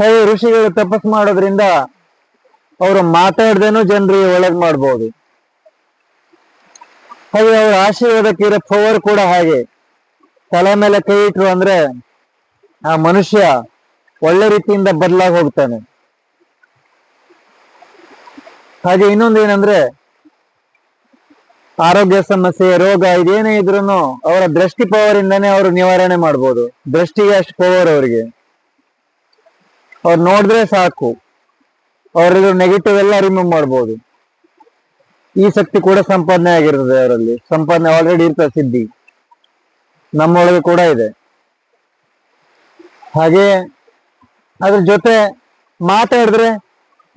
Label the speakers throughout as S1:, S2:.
S1: ಹಾಗೆ ಋಷಿಗಳು ತಪಸ್ ಮಾಡೋದ್ರಿಂದ ಅವರು ಮಾತಾಡ್ದೇನು ಜನರಿಗೆ ಒಳಗ್ ಮಾಡ್ಬೋದು. ಹಾಗೆ ಅವ್ರ ಆಶೀರ್ವಾದಕ್ಕೆ ಇರೋ ಪವರ್ ಕೂಡ ಹಾಗೆ. ತಲೆ ಮೇಲೆ ಕೈ ಇಟ್ರು ಅಂದ್ರೆ ಆ ಮನುಷ್ಯ ಒಳ್ಳೆ ರೀತಿಯಿಂದ ಬದಲಾಗಿ ಹೋಗ್ತಾನೆ. ಹಾಗೆ ಇನ್ನೊಂದು ಏನಂದ್ರೆ ಆರೋಗ್ಯ ಸಮಸ್ಯೆ, ರೋಗ ಇದೇನೇ ಇದ್ರು ಅವರ ದೃಷ್ಟಿ ಪವರ್ ಇಂದಾನೆ ಅವರು ನಿವಾರಣೆ ಮಾಡ್ಬೋದು. ದೃಷ್ಟಿಗೆ ಅಷ್ಟು ಪವರ್ ಅವರಿಗೆ. ಅವ್ರು ನೋಡಿದ್ರೆ ಸಾಕು. ಅವರಲ್ಲಿರೋ ನೆಗೆಟಿವ್ ಎಲ್ಲ ರಿಮೂವ್ ಮಾಡ್ಬೋದು. ಈ ಶಕ್ತಿ ಕೂಡ ಸಂಪಾದನೆ ಆಗಿರ್ತದೆ ಅವರಲ್ಲಿ. ಸಂಪಾದನೆ ಆಲ್ರೆಡಿ ಇರ್ತದೆ ಸಿದ್ಧಿ. ನಮ್ಮೊಳಗೆ ಕೂಡ ಇದೆ. ಹಾಗೆ ಅದ್ರ ಜೊತೆ ಮಾತಾಡಿದ್ರೆ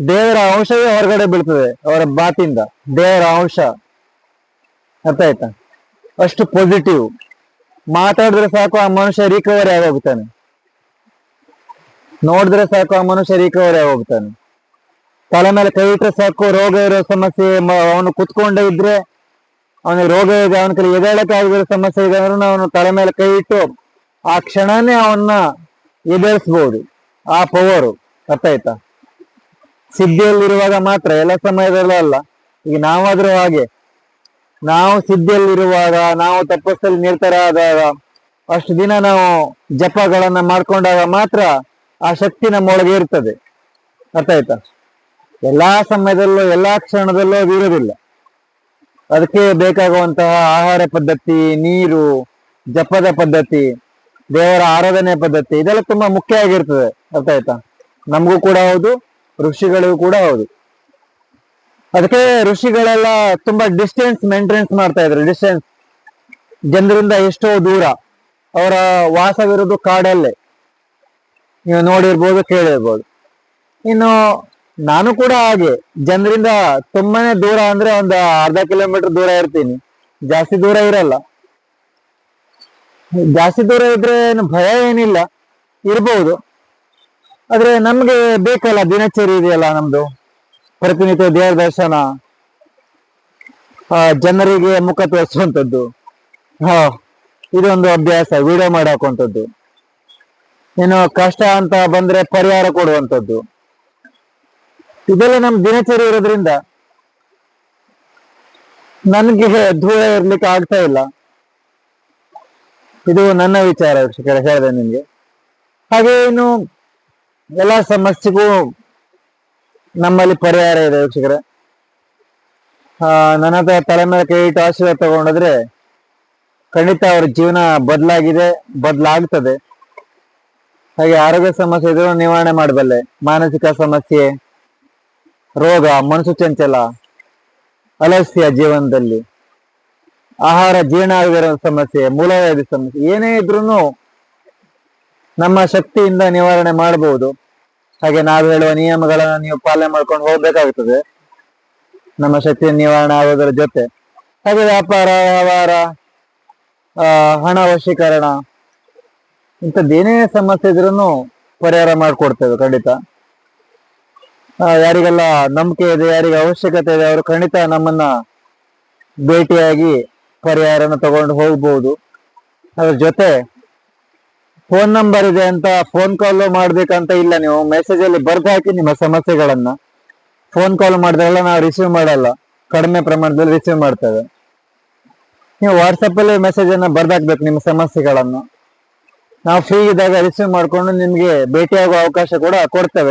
S1: ದೇವರ ಅಂಶವೇ ಹೊರಗಡೆ ಬೀಳ್ತದೆ ಅವರ ಮಾತಿಂದ ದೇವರ ಅಂಶ. ಅರ್ಥ ಆಯ್ತಾ? ಅಷ್ಟು ಪಾಸಿಟಿವ್ ಮಾತಾಡಿದ್ರೆ ಸಾಕು, ಆ ಮನುಷ್ಯ ರಿಕವರಿ ಆಗೋಗ್ತಾನೆ. ನೋಡಿದ್ರೆ ಸಾಕು, ಆ ಮನುಷ್ಯ ರಿಕವರಿ ಆಗೋಗ್ತಾನೆ ತಲೆ ಮೇಲೆ ಕೈ ಇಟ್ಟರೆ ಸಾಕು, ರೋಗ ಇರೋ ಸಮಸ್ಯೆ ಅವನು ಕುತ್ಕೊಂಡೇ ಇದ್ರೆ ಅವನಿಗೆ ರೋಗ ಇದೆ ಅವನ ಕೈ ಎದೇಳಕ್ಕೆ ಆಗಿರೋ ಸಮಸ್ಯೆ ಇದೆ ಅಂದ್ರೆ ಅವನು ತಲೆ ಮೇಲೆ ಕೈ ಇಟ್ಟು ಆ ಕ್ಷಣನೇ ಅವನ್ನ ಎದುರಿಸ್ಬೋದು. ಆ ಪವರು ಅರ್ಥ ಆಯ್ತಾ ಸಿದ್ಧಿಯಲ್ಲಿರುವಾಗ ಮಾತ್ರ, ಎಲ್ಲ ಸಮಯದಲ್ಲೂ ಅಲ್ಲ. ಈಗ ನಾವಾದ್ರೂ ಹಾಗೆ. ನಾವು ಸಿದ್ಧಿಯಲ್ಲಿರುವಾಗ, ನಾವು ತಪಸ್ಸಲ್ಲಿ ನಿರತರಾದಾಗ, ಅಷ್ಟು ದಿನ ನಾವು ಜಪಗಳನ್ನ ಮಾಡ್ಕೊಂಡಾಗ ಮಾತ್ರ ಆ ಶಕ್ತಿ ನಮ್ಮೊಳಗೆ ಇರ್ತದೆ. ಅರ್ಥ ಆಯ್ತಾ ಎಲ್ಲಾ ಸಮಯದಲ್ಲೂ, ಎಲ್ಲಾ ಕ್ಷಣದಲ್ಲೂ ಅದು ಇರೋದಿಲ್ಲ ಅದಕ್ಕೆ ಬೇಕಾಗುವಂತಹ ಆಹಾರ ಪದ್ಧತಿ, ನೀರು, ಜಪದ ಪದ್ಧತಿ, ದೇವರ ಆರಾಧನೆ ಪದ್ಧತಿ, ಇದೆಲ್ಲ ತುಂಬಾ ಮುಖ್ಯ ಆಗಿರ್ತದೆ. ಅರ್ಥ ಆಯ್ತಾ ನಮಗೂ ಕೂಡ ಹೌದು, ಋಷಿಗಳಿಗೂ ಕೂಡ ಹೌದು. ಅದಕ್ಕೆ ಋಷಿಗಳೆಲ್ಲ ತುಂಬಾ ಡಿಸ್ಟೆನ್ಸ್ ಮೇಂಟೆನೆನ್ಸ್ ಮಾಡ್ತಾ ಇದ್ರು. ಡಿಸ್ಟೆನ್ಸ್ ಜನರಿಂದ ಎಷ್ಟೋ ದೂರ. ಅವರ ವಾಸವಿರೋದು ಕಾಡಲ್ಲೇ. ನೀವು ನೋಡಿರ್ಬೋದು, ಕೇಳಿರ್ಬೋದು. ಇನ್ನು ನಾನು ಕೂಡ ಹಾಗೆ, ಜನರಿಂದ ತುಂಬಾನೇ ದೂರ ಅಂದ್ರೆ ಒಂದು ಅರ್ಧ ಕಿಲೋಮೀಟರ್ ದೂರ ಇರ್ತೀನಿ. ಜಾಸ್ತಿ ದೂರ ಇರಲ್ಲ. ಜಾಸ್ತಿ ದೂರ ಇದ್ರೆ ಏನು ಭಯ ಏನಿಲ್ಲ. ಇರ್ಬೋದು. ಆದ್ರೆ ನಮ್ಗೆ ಬೇಕಲ್ಲ, ದಿನಚರಿ ಇದೆಯಲ್ಲ ನಮ್ದು. ಪ್ರತಿನಿತ್ಯ ದೇವರ ದರ್ಶನ. ಜನರಿಗೆ ಮುಖ ತೋರಿಸುವಂಥದ್ದು ಹಾ, ಇದೊಂದು ಅಭ್ಯಾಸ ವಿಡಿಯೋ ಮಾಡಾಕುವಂಥದ್ದು ಏನು ಕಷ್ಟ ಅಂತ ಬಂದ್ರೆ ಪರಿಹಾರ ಕೊಡುವಂಥದ್ದು. ಇದೆಲ್ಲ ನಮ್ ದಿನಚರಿ ಇರೋದ್ರಿಂದ ನನ್ಗೆ ದೂರ ಇರ್ಲಿಕ್ಕೆ ಆಗ್ತಾ ಇಲ್ಲ. ಇದು ನನ್ನ ವಿಚಾರ ಹೇಳಿದೆ ನಿಮ್ಗೆ. ಹಾಗೆ ಇನ್ನು ಎಲ್ಲಾ ಸಮಸ್ಯೆಗೂ ನಮ್ಮಲ್ಲಿ ಪರಿಹಾರ ಇದೆ ವೀಕ್ಷಕರೇ. ಆ, ನನ್ನ ಹತ್ರ ತಲೆ ಮೇಲೆ ಕೈ ಇಟ್ಟು ಆಶೀರ್ವಾದ ತಗೊಂಡಿದ್ರೆ ಖಂಡಿತ ಅವ್ರ ಜೀವನ ಬದಲಾಗಿದೆ, ಬದಲಾಗ್ತದೆ. ಹಾಗೆ ಆರೋಗ್ಯ ಸಮಸ್ಯೆ ಇದ್ರೂ ನಿವಾರಣೆ ಮಾಡಬಲ್ಲೆ. ಮಾನಸಿಕ ಸಮಸ್ಯೆ, ರೋಗ ಮನಸ್ಸು ಚಂಚಲ ಅಲಸ್ಯ ಜೀವನದಲ್ಲಿ. ಆಹಾರ, ಜೀರ್ಣ ಆಗದಿರೋ ಸಮಸ್ಯೆ, ಮೂಲವ್ಯಾಧಿ ಸಮಸ್ಯೆ, ಏನೇ ಇದ್ರೂ ನಮ್ಮ ಶಕ್ತಿಯಿಂದ ನಿವಾರಣೆ ಮಾಡಬಹುದು ಹಾಗೆ ನಾವು ಹೇಳುವ ನಿಯಮಗಳನ್ನ ನೀವು ಪಾಲನೆ ಮಾಡ್ಕೊಂಡು ಹೋಗ್ಬೇಕಾಗ್ತದೆ. ನಮ್ಮ ಶಕ್ತಿಯ ನಿವಾರಣೆ ಆಗೋದ್ರ ಜೊತೆ. ಹಾಗೆ ವ್ಯಾಪಾರ, ವ್ಯವಹಾರ ಹಣ ವಶೀಕರಣ ಇಂಥದ್ದೇನೇ ಸಮಸ್ಯೆ ಇದ್ರೂ ಪರಿಹಾರ ಮಾಡಿಕೊಡ್ತೇವೆ, ಖಂಡಿತ. ಯಾರಿಗೆಲ್ಲ ನಂಬಿಕೆ ಇದೆ, ಯಾರಿಗೆ ಅವಶ್ಯಕತೆ ಇದೆ, ಅವರು ಖಂಡಿತ ನಮ್ಮನ್ನ ಭೇಟಿಯಾಗಿ ಪರಿಹಾರನ ತಗೊಂಡು ಹೋಗ್ಬೋದು. ಅದ್ರ ಜೊತೆ ಫೋನ್ ನಂಬರ್ ಇದೆ ಅಂತ ಫೋನ್ ಕಾಲ್ ಮಾಡ್ಬೇಕಂತ ಇಲ್ಲ ನೀವು ಮೆಸೇಜ್ ಅಲ್ಲಿ ಬರ್ದು ಹಾಕಿ ನಿಮ್ಮ ಸಮಸ್ಯೆಗಳನ್ನ. ಫೋನ್ ಕಾಲ್ ಮಾಡಿದ್ರೆಲ್ಲ ನಾವು ರಿಸೀವ್ ಮಾಡಲ್ಲ, ಕಡಿಮೆ ಪ್ರಮಾಣದಲ್ಲಿ ರಿಸೀವ್ ಮಾಡ್ತೇವೆ. ನೀವು ವಾಟ್ಸಪ್ ಅಲ್ಲಿ ಮೆಸೇಜ್ ಅನ್ನ ಬರ್ದಾಕ್ಬೇಕು ನಿಮ್ಮ ಸಮಸ್ಯೆಗಳನ್ನ. ನಾವು ಫ್ರೀ ಇದ್ದಾಗ ರಿಸೀವ್ ಮಾಡ್ಕೊಂಡು ನಿಮ್ಗೆ ಭೇಟಿಯಾಗುವ ಅವಕಾಶ ಕೂಡ ಕೊಡ್ತೇವೆ.